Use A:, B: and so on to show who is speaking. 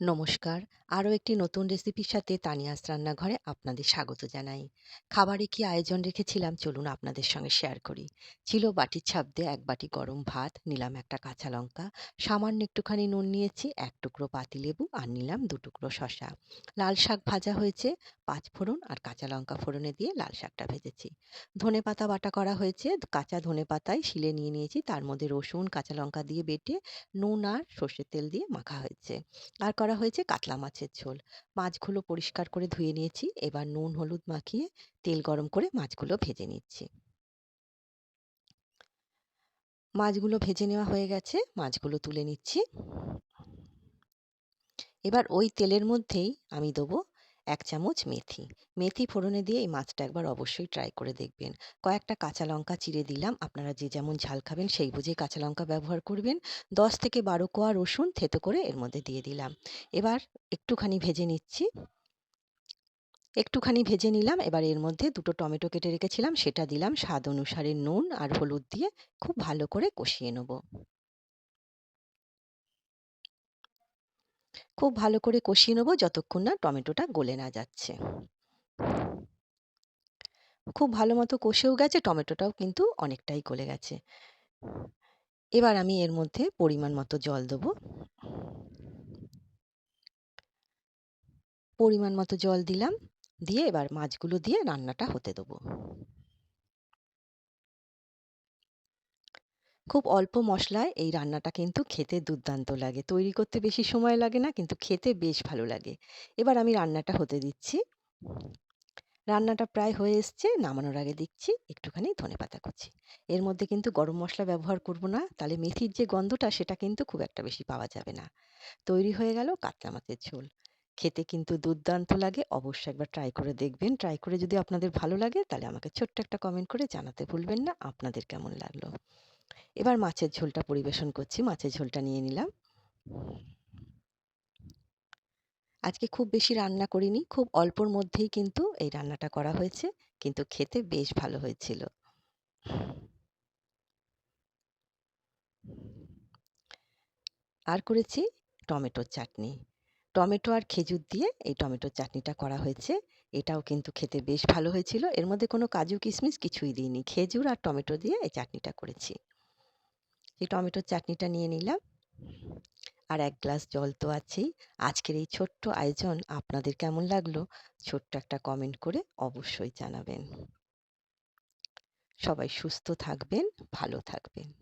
A: নমস্কার। আরও একটি নতুন রেসিপির সাথে তানিয়াস রান্নাঘরে আপনাদের স্বাগত জানাই। খাবারে কি আয়োজন রেখেছিলাম চলুন আপনাদের সঙ্গে শেয়ার করি। ছিল বাটির ছাপতে ১ বাটি গরম ভাত, নিলাম একটা কাঁচা লঙ্কা, সামান্য একটুখানি নুন নিয়েছি, এক টুকরো পাতিলেবু আর নিলাম ২ টুকরো শসা। লাল শাক ভাজা হয়েছে, পাঁচ ফোড়ন আর কাঁচা লঙ্কা ফোড়নে দিয়ে লাল শাকটা ভেজেছি। ধনেপাতা বাটা করা হয়েছে, কাঁচা ধনেপাতায় শিলে নিয়ে নিয়েছি, তার মধ্যে রসুন, কাঁচা লঙ্কা দিয়ে বেটে নুন আর সর্ষের তেল দিয়ে মাখা হয়েছে। আর করা হয়েছে কাতলা মাছের ঝোল। মাছগুলো পরিষ্কার করে ধুয়ে নিয়েছি। এবার নুন, হলুদ মাখিয়ে তেল গরম করে মাছগুলো ভেজে নিচ্ছি। মাছগুলো ভেজে নেওয়া হয়ে গেছে। মাছগুলো তুলে নিচ্ছি। এবার ওই তেলের মধ্যেই আমি দেবো ১ চামচ মেথি। মেথি ফোড়নে দিয়ে এই মাছটা একবার অবশ্যই ট্রাই করে দেখবেন। কয়েকটা কাঁচা লঙ্কা চিড়ে দিলাম। আপনারা যে যেমন ঝাল খাবেন সেই বুঝে কাঁচা লঙ্কা ব্যবহার করবেন। ১০ থেকে ১২ কোয়া রসুন থেঁতো করে এর মধ্যে দিয়ে দিলাম। এবার একটুখানি ভেজে নিচ্ছি। একটুখানি ভেজে নিলাম। এবার এর মধ্যে দুটো টমেটো কেটে রেখেছিলাম সেটা দিলাম। স্বাদ অনুসারে নুন আর হলুদ দিয়ে খুব ভালো করে কষিয়ে নেব। খুব ভালো করে কষিয়ে নেব যতক্ষণ না টমেটোটা গলে না যাচ্ছে। খুব ভালো মতো কষেও গেছে, টমেটোটাও কিন্তু অনেকটাই গলে গেছে। এবার আমি এর মধ্যে পরিমাণ মতো জল দেবো। পরিমাণ মতো জল দিলাম। দিয়ে এবার মাছগুলো দিয়ে রান্নাটা হতে দেবো। খুব অল্প মশলায় এই রান্নাটা কিন্তু খেতে দুর্দান্ত লাগে। তৈরি করতে বেশি সময় লাগে না, কিন্তু খেতে বেশ ভালো লাগে। এবার আমি রান্নাটা হতে দিচ্ছি। রান্নাটা প্রায় হয়ে এসছে। নামানোর আগে দিচ্ছি একটুখানি ধনেপাতা কুচি। এর মধ্যে কিন্তু গরম মশলা ব্যবহার করব না। তাহলে মেথির যে গন্ধটা, সেটা কিন্তু খুব একটা বেশি পাওয়া যাবে না। তৈরি হয়ে গেল কাতলা মাছের ঝোল। খেতে কিন্তু দুর্দান্ত লাগে। অবশ্যই একবার ট্রাই করে দেখবেন। ট্রাই করে যদি আপনাদের ভালো লাগে, তাহলে আমাকে ছোট্ট একটা কমেন্ট করে জানাতে ভুলবেন না, আপনাদের কেমন লাগল। এবার মাছের ঝোলটা পরিবেশন করছি। মাছের ঝোলটা নিয়ে নিলাম। আজকে খুব বেশি রান্না করিনি। খুব অল্পর মধ্যেই কিন্তু এই রান্নাটা করা হয়েছে। কিন্তু খেতে বেশ ভালো হয়েছিল। আর করেছি টমেটোর চাটনি। টমেটো আর খেজুর দিয়ে এই টমেটোর চাটনিটা করা হয়েছে। এটাও কিন্তু খেতে বেশ ভালো হয়েছিল। এর মধ্যে কোনো কাজু কিশমিশ কিছুই দিইনি। খেজুর আর টমেটো দিয়ে এই চাটনিটা করেছি। এই টমেটোর চাটনিটা নিয়ে নিলাম। আর এক গ্লাস জল তো আছেই। আজকের এই ছোট্ট আয়োজন আপনাদের কেমন লাগল? ছোট্ট একটা কমেন্ট করে অবশ্যই জানাবেন। সবাই সুস্থ থাকবেন, ভালো থাকবেন।